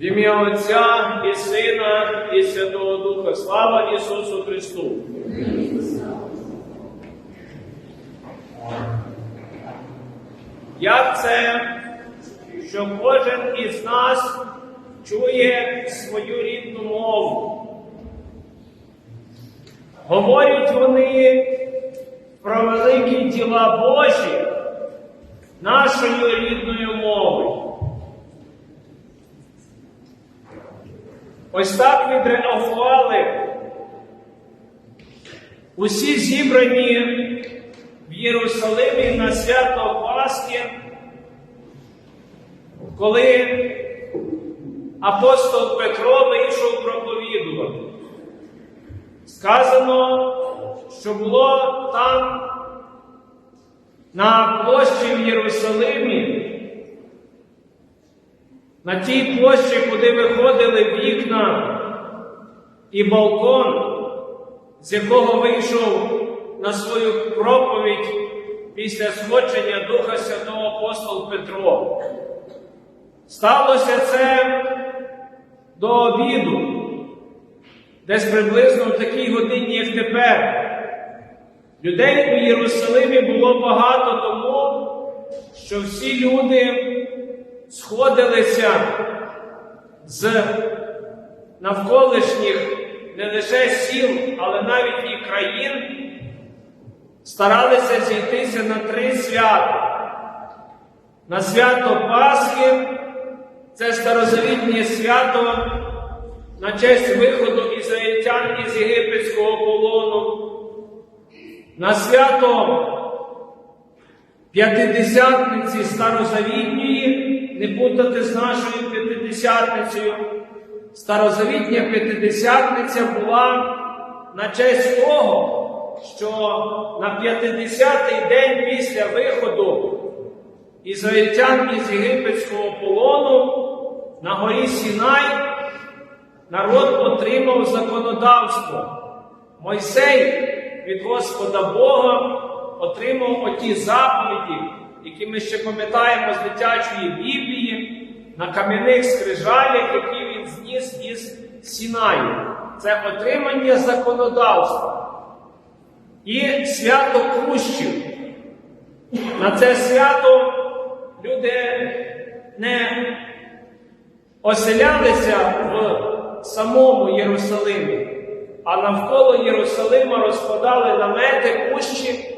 В ім'я Отця і Сина, і Святого Духа. Слава Ісусу Христу! Як це, що кожен із нас чує свою рідну мову? Говорять вони про великі діла Божі нашою рідною мовою. Ось так відреагували усі зібрані в Єрусалимі на свято Пасхи, коли апостол Петро вийшов проповідувати. Сказано, що було там на площі в Єрусалимі, на тій площі, куди виходили вікна і балкон, з якого вийшов на свою проповідь після сходження Духа Святого апостол Петро. Сталося це до обіду, десь приблизно в такій годині, як тепер. Людей у Єрусалимі було багато тому, що всі люди сходилися з навколишніх не лише сіл, але навіть і країн, старалися зійтися на три свята. На свято Пасхи, це старозавітнє свято на честь виходу ізраїльтян із єгипетського полону. На свято П'ятидесятниці старозавітньої, не путати з нашою п'ятидесятницею. Старозавітня п'ятидесятниця була на честь того, що на 50-й день після виходу ізраїльтян із єгипетського полону на горі Сінай народ отримав законодавство. Мойсей від Господа Бога отримав оті заповіді, які ми ще пам'ятаємо з дитячої Біблії, на кам'яних скрижалях, які він зніс із Сінаю. Це отримання законодавства. І свято Крущів. На це свято люди не оселялися в самому Єрусалимі, а навколо Єрусалима розкладали намети, кущі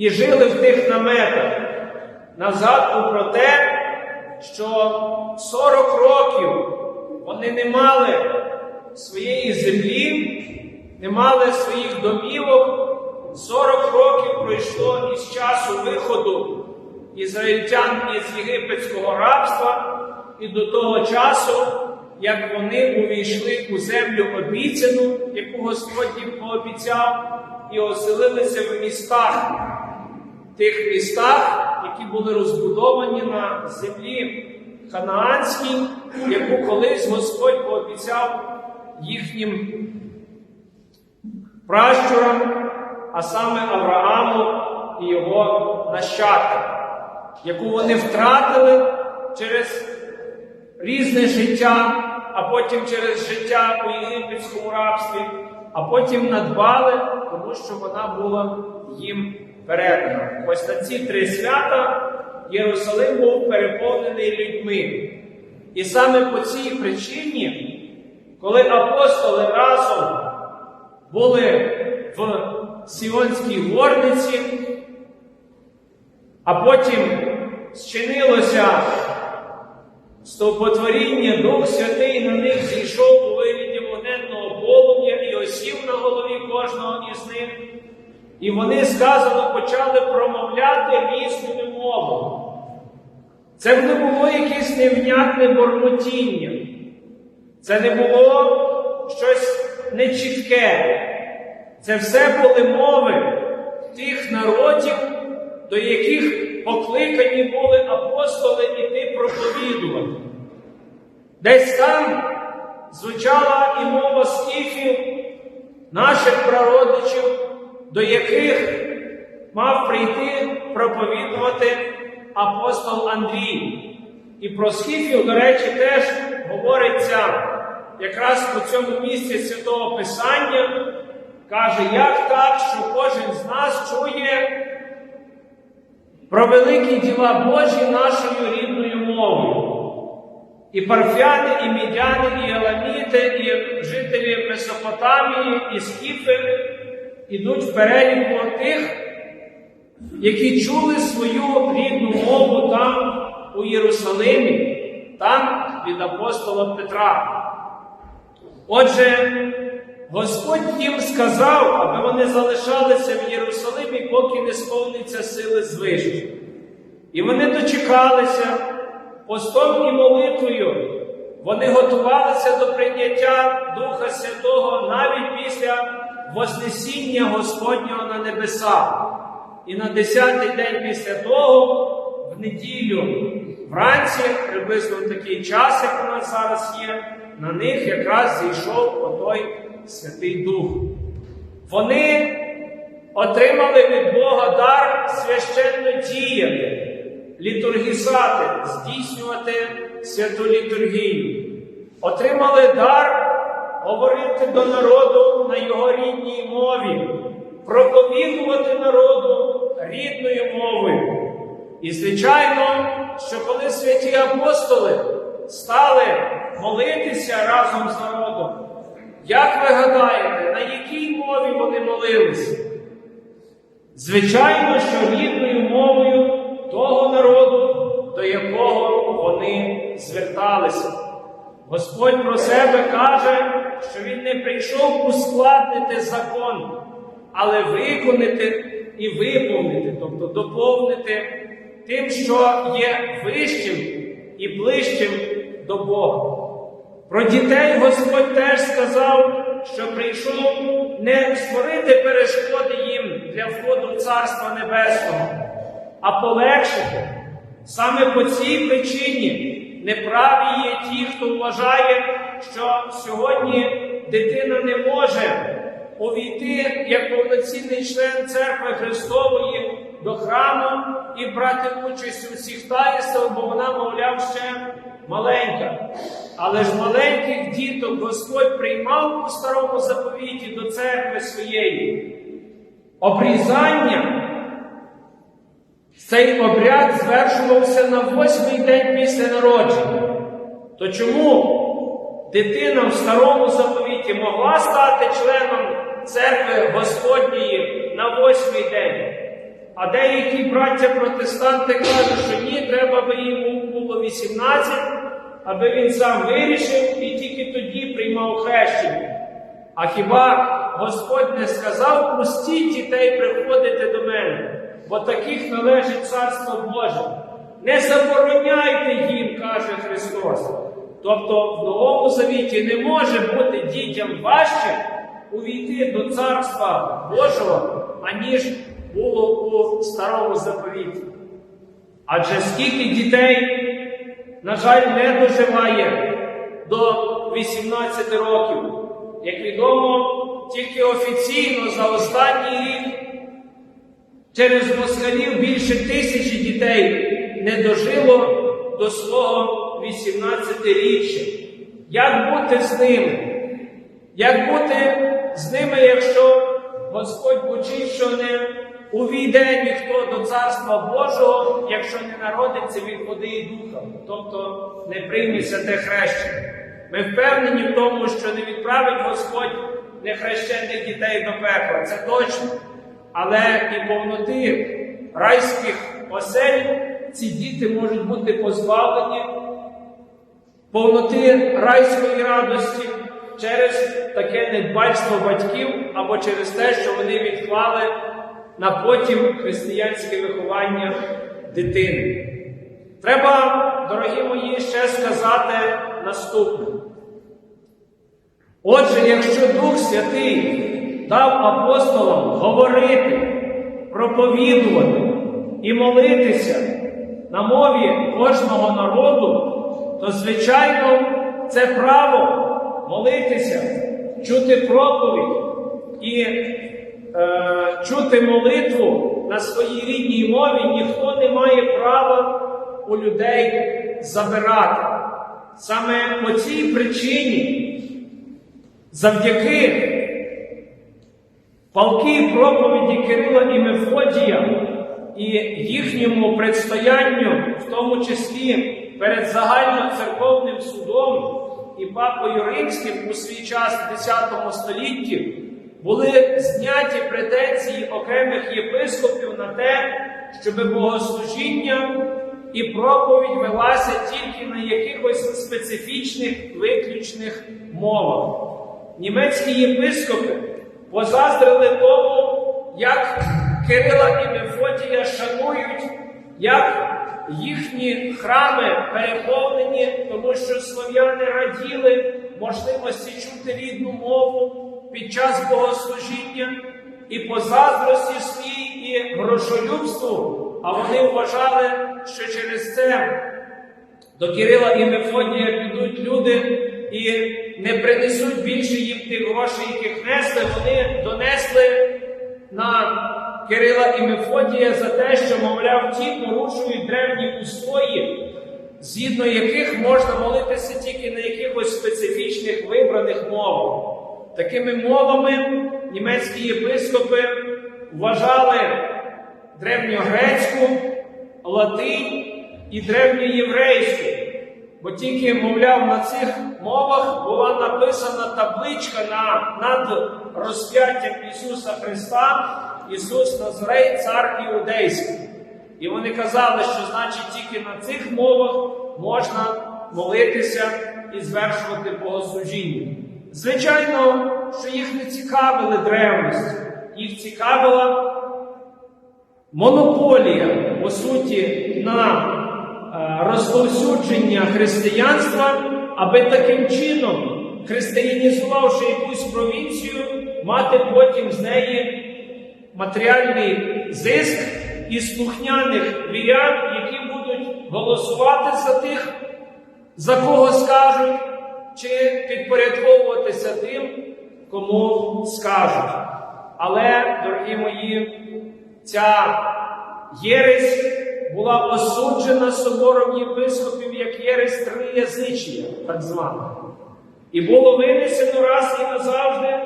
і жили в тих наметах. На про те, що 40 років вони не мали своєї землі, не мали своїх домівок. 40 років пройшло із часу виходу ізраїльтян із єгипетського рабства і до того часу, як вони увійшли у землю обіцяну, яку Господь їм пообіцяв, і оселилися в містах, тих містах, які були розбудовані на землі Ханаанській, яку колись Господь пообіцяв їхнім пращурам, а саме Аврааму і його нащадкам, яку вони втратили через різне життя, а потім через життя у єгипетському рабстві, а потім надбали, тому що вона була їм передана. Ось на ці три свята Єрусалим був переповнений людьми. І саме по цій причині, коли апостоли разом були в Сіонській горниці, а потім зчинилося стовпотворіння, Дух Святий на них зійшов у вигляді вогненного полум'я і осів на голові кожного із них. І вони сказано почали промовляти різними мовами. Це не було якесь невнятне бормотіння. Це не було щось нечітке. Це все були мови тих народів, до яких покликані були апостоли іти проповідувати. Десь там звучала і мова скіфів, наших прародичів, до яких мав прийти проповідувати апостол Андрій. І про скіфів, до речі, теж говориться якраз у цьому місці Святого Писання, каже, як так, що кожен з нас чує про великі діла Божі нашою рідною мовою. І парфяни, і мідяни, і еламіти, і жителі Месопотамії, і скіфи ідуть в переліку тих, які чули свою рідну мову там у Єрусалимі, там від апостола Петра. Отже, Господь їм сказав, аби вони залишалися в Єрусалимі, поки не сповниться сили звище. І вони дочекалися постом і молитвою. Вони готувалися до прийняття Духа Святого навіть після Вознесіння Господнього на небеса. І на десятий день після того, в неділю, вранці, приблизно в такий час, як у нас зараз є, на них якраз зійшов отой Святий Дух. Вони отримали від Бога дар священно діяти, літургісати, здійснювати святу літургію. Отримали дар говорити до народу на його рідній мові, проповідувати народу рідною мовою. І, звичайно, що коли святі апостоли стали молитися разом з народом, як ви гадаєте, на якій мові вони молилися? Звичайно, що рідною мовою того народу, до якого вони зверталися. Господь про себе каже, що Він не прийшов ускладнити закон, але виконати і виповнити, тобто доповнити тим, що є вищим і ближчим до Бога. Про дітей Господь теж сказав, що прийшов не створити перешкоди їм для входу в Царство Небесного, а полегшити. Саме по цій причині неправі є ті, хто вважає, що сьогодні дитина не може увійти як повноцінний член церкви Христової до храму і брати участь у всіх таїнствах, бо вона, мовляв, ще маленька. Але ж маленьких діток Господь приймав у старому заповіті до церкви своєї. Обрізання. Цей обряд звершувався на восьмий день після народження. То чому дитина в старому заповіті могла стати членом церкви Господньої на восьмий день? А деякі браття-протестанти кажуть, що ні, треба би йому було 18, аби він сам вирішив і тільки тоді приймав хрещення. А хіба Господь не сказав, пустіть дітей приходити до мене? Бо таких належить Царство Боже. Не забороняйте їм, каже Христос. Тобто в Новому Завіті не може бути дітям важче увійти до Царства Божого, аніж було у Старому Заповіті. Адже скільки дітей, на жаль, не доживає до 18 років. Як відомо, тільки офіційно за останній рік Через москалів більше тисячі дітей не дожило до свого 18-річчя. Як бути з ними? Як бути з ними, якщо Господь учить, що не увійде ніхто до Царства Божого, якщо не народиться від води і духа, тобто не прийметься те хрещення? Ми впевнені в тому, що не відправить Господь нехрещених дітей до пекла. Це точно. Але і повноти райських осель ці діти можуть бути позбавлені повноти райської радості через таке недбальство батьків або через те, що вони відклали на потім християнське виховання дитини. Треба, дорогі мої, ще сказати наступне. Отже, якщо Дух Святий дав апостолам говорити, проповідувати і молитися на мові кожного народу, то, звичайно, це право молитися, чути проповідь і е, чути молитву на своїй рідній мові ніхто не має права у людей забирати. Саме по цій причині, завдяки палки проповіді Кирила і Мефодія і їхньому предстоянню, в тому числі перед загальноцерковним судом і папою Римським у свій час в X столітті, були зняті претензії окремих єпископів на те, щоб богослужіння і проповідь велася тільки на якихось специфічних виключних мовах. Німецькі єпископи позаздрили тому, як Кирила і Мефодія шанують, як їхні храми переповнені, тому що слов'яни раділи можливості чути рідну мову під час богослужіння. І по заздрості своїй і грошолюбству, а вони вважали, що через це до Кирила і Мефодія підуть люди і не принесуть більше їм тих грошей, яких несли, вони донесли на Кирила і Мефодія за те, що, мовляв, ті порушують древні устої, згідно яких можна молитися тільки на якихось специфічних вибраних мовах. Такими мовами німецькі єпископи вважали древньогрецьку, латинь і древньоєврейську. Бо тільки, мовляв, на цих мовах була написана табличка на, над розп'яттям Ісуса Христа, Ісус Назарей, цар Іудейський. І вони казали, що значить тільки на цих мовах можна молитися і звершувати богослужіння. Звичайно, що їх не цікавили древності, їх цікавила монополія, по суті, на розповсюдження християнства, аби таким чином, християнізувавши якусь провінцію, мати потім з неї матеріальний зиск і слухняних вірян, які будуть голосувати за тих, за кого скажуть, чи підпорядковуватися тим, кому скажуть. Але, дорогі мої, ця єресь була осуджена собором єпископів як єресь триязичія, так звана. І було винесено раз і назавжди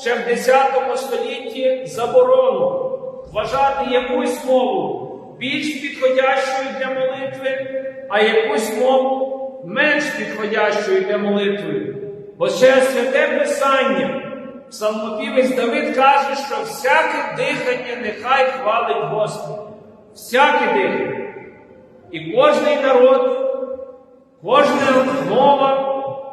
ще в 10 столітті заборону вважати якусь мову більш підходящою для молитви, а якусь мову менш підходящою для молитви. Бо ще святе Писання, псалмопівець Давид каже, що всяке дихання нехай хвалить Господа. Всяке дихання. І кожний народ, кожна мова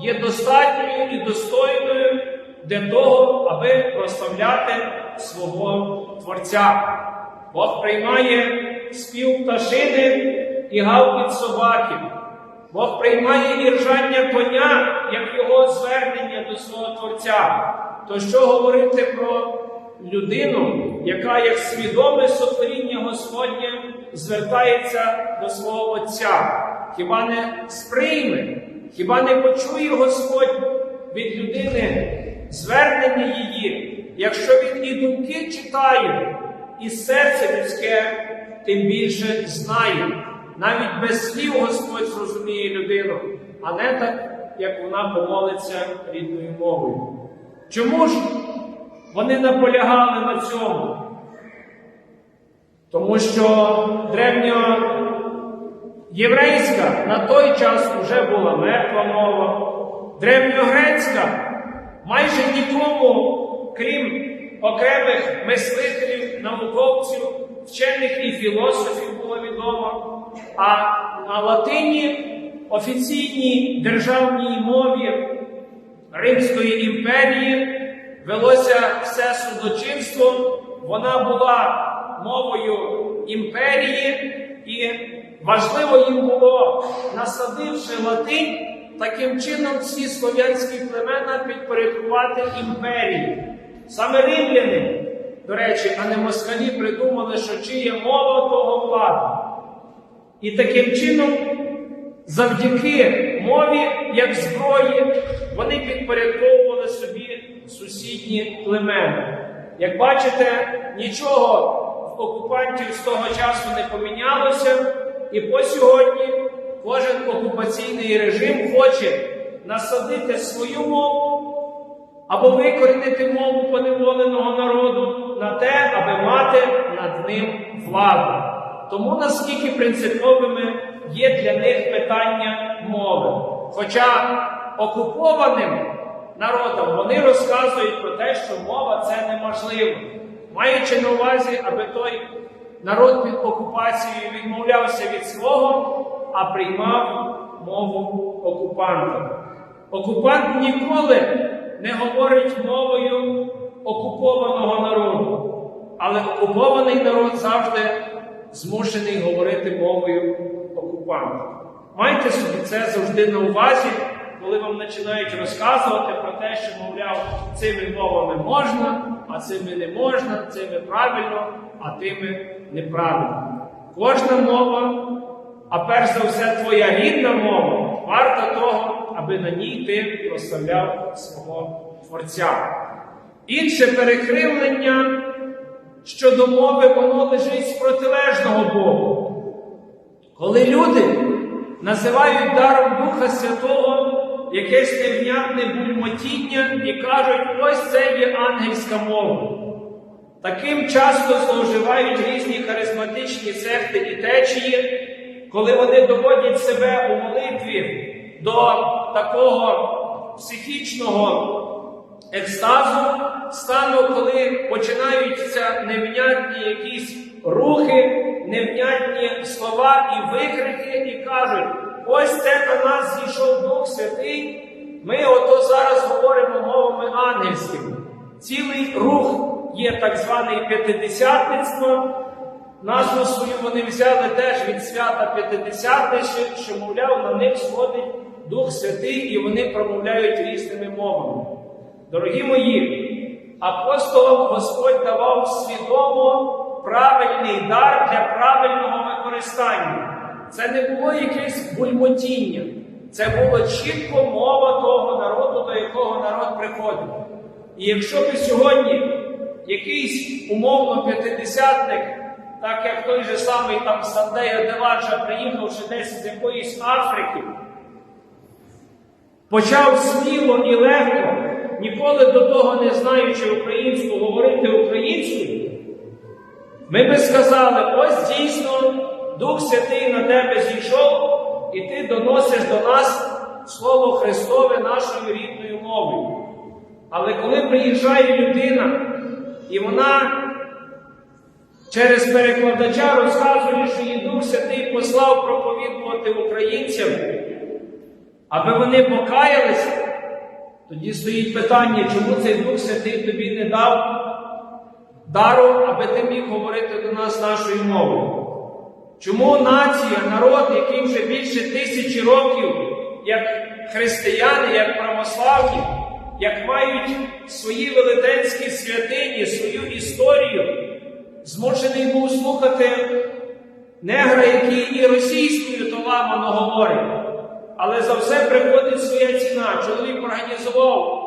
є достатньою і достойною для того, аби прославляти свого Творця. Бог приймає спів пташини і гавкіт собаки. Бог приймає і ржання коня, як його звернення до свого Творця. То що говорити про людину, яка як свідоме сотворіння Господнє звертається до свого Отця? Хіба не сприйме, хіба не почує Господь від людини звернення її, якщо він і думки читає, і серце людське тим більше знає. Навіть без слів Господь зрозуміє людину, а не так, як вона помолиться рідною мовою. Чому ж вони наполягали на цьому? Тому що древньоєврейська на той час вже була мертва мова, древньогрецька майже нікому, крім окремих мислителів, науковців, вчених і філософів було відомо. А на латині офіційній державній мові Римської імперії велося все судочинство, вона була мовою імперії, і важливо їм було, насадивши латинь, таким чином всі слов'янські племена підпорядкувати імперії. Саме римляни, до речі, а не москалі придумали, що чиє мова, того влада. І таким чином, завдяки мові, як зброї, вони підпорядковували собі сусідні племена. Як бачите, нічого окупантів з того часу не помінялося, і по сьогодні кожен окупаційний режим хоче насадити свою мову або викорінити мову поневоленого народу на те, аби мати над ним владу. Тому наскільки принциповими є для них питання мови. Хоча окупованим народом вони розказують про те, що мова це неможливо, маючи на увазі, аби той народ під окупацією відмовлявся від свого, а приймав мову окупанта. Окупант ніколи не говорить мовою окупованого народу, але окупований народ завжди змушений говорити мовою окупанта. Майте собі це завжди на увазі, коли вам починають розказувати про те, що, мовляв, цими мовами можна, а цими не можна, цими правильно, а тими неправильно. Кожна мова, а перш за все твоя рідна мова, варта того, аби на ній ти прославляв свого Творця. Інше перекривлення щодо мови, воно лежить з протилежного боку. Коли люди називають даром Духа Святого якесь невнятне бульмотіння і кажуть, ось це є ангельська мова. Таким часто зловживають різні харизматичні секти і течії, коли вони доводять себе у молитві до такого психічного екстазу, стану, коли починаються невнятні якісь рухи, невнятні слова і викрики, і кажуть, ось це на нас зійшов Дух Святий, ми ото зараз говоримо мовами ангельськими. Цілий рух є так званий п'ятидесятництво. Назву свою вони взяли теж від свята П'ятидесятниці, що, мовляв, на них сходить Дух Святий, і вони промовляють різними мовами. Дорогі мої, апостолам Господь давав свідомо правильний дар для правильного використання. Це не було якесь бульмотіння, це була чітко мова того народу, до якого народ приходив. І якщо би сьогодні якийсь умовно п'ятидесятник, так як той же самий там Сандея Деваджа, приїхавши десь з якоїсь Африки, почав сміло і легко, ніколи до того не знаючи українську, говорити українською, ми би сказали, ось дійсно Дух Святий на тебе зійшов, і ти доносиш до нас Слово Христове нашою рідною мовою. Але коли приїжджає людина, і вона через перекладача розказує, що її Дух Святий послав проповідувати українцям, аби вони покаялися, тоді стоїть питання, чому цей Дух Святий тобі не дав дару, аби ти міг говорити до нас нашою мовою. Чому нація, народ, який вже більше тисячі років, як християни, як православні, як мають свої велетенські святині, свою історію, змушений був слухати негра, який і російською то говорить. Але за все приходить своя ціна. Чоловік організував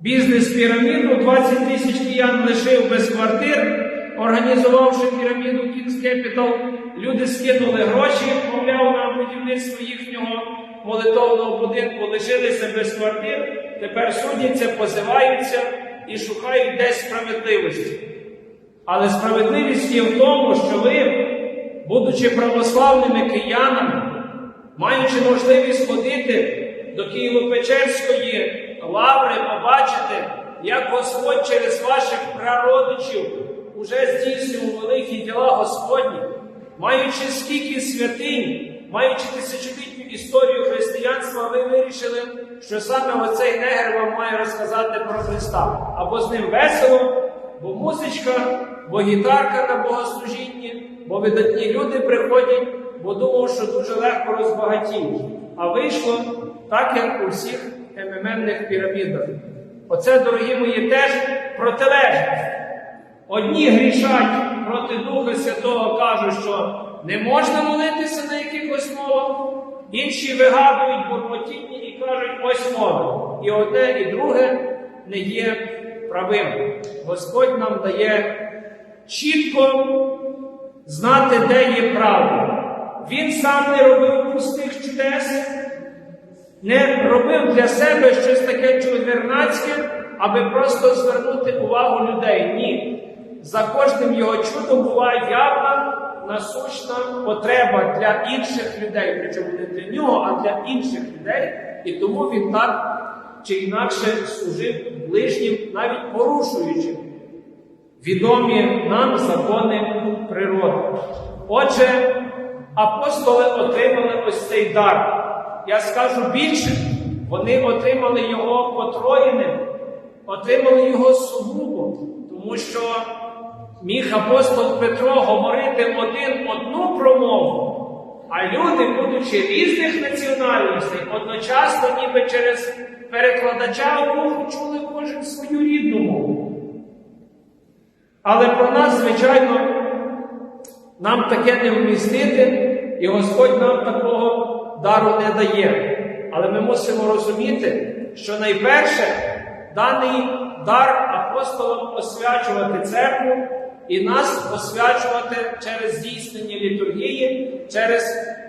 бізнес-піраміду, 20 тисяч киян лишив без квартир, організувавши піраміду King's Capital, люди скинули гроші, мовляв, на будівництво їхнього молитовного будинку, лишилися без квартир, тепер судяться, позиваються і шукають десь справедливості. Але справедливість є в тому, що ви, будучи православними киянами, маючи можливість ходити до Києво-Печерської лаври, побачити, як Господь через ваших прародичів уже здійснював великі діла Господні, маючи скільки святинь, маючи тисячолітню історію християнства, ви вирішили, що саме оцей негр вам має розказати про Христа. Або з ним весело, бо музичка, бо гітарка на богослужінні, бо видатні люди приходять, бо думав, що дуже легко розбагатіють. А вийшло так, як у всіх ММНних пірамідах. Оце, дорогі мої, теж протилежність. Одні грішать проти Духа Святого, кажуть, що не можна молитися на якихось мовах, інші вигадують бурмотіння і кажуть, ось мова. І одне, і друге не є правим. Господь нам дає чітко знати, де є правда. Він сам не робив пустих чудес, не робив для себе щось таке чудернацьке, аби просто звернути увагу людей. Ні. За кожним його чудом була явна насущна потреба для інших людей, причому не для нього, а для інших людей. І тому він так чи інакше служив ближнім, навіть порушуючи відомі нам закони природи. Отже, апостоли отримали ось цей дар. Я скажу більше, вони отримали його потроєним, отримали його сугубо, тому що міг апостол Петро говорити один одну промову, а люди, будучи різних національностей, одночасно ніби через перекладача вуху чули кожен свою рідну мову. Але про нас, звичайно, нам таке не вмістити, і Господь нам такого дару не дає. Але ми мусимо розуміти, що найперше даний дар апостолам освячувати церкву і нас освячувати через здійснення літургії, через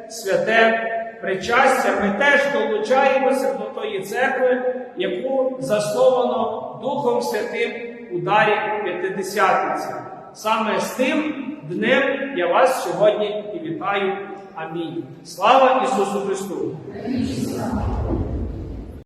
святе причастя. Ми теж долучаємося до тої церкви, яку засновано Духом Святим у дарі П'ятидесятниці. Саме з тим днем я вас сьогодні і вітаю. Амінь. Слава Ісусу Христу!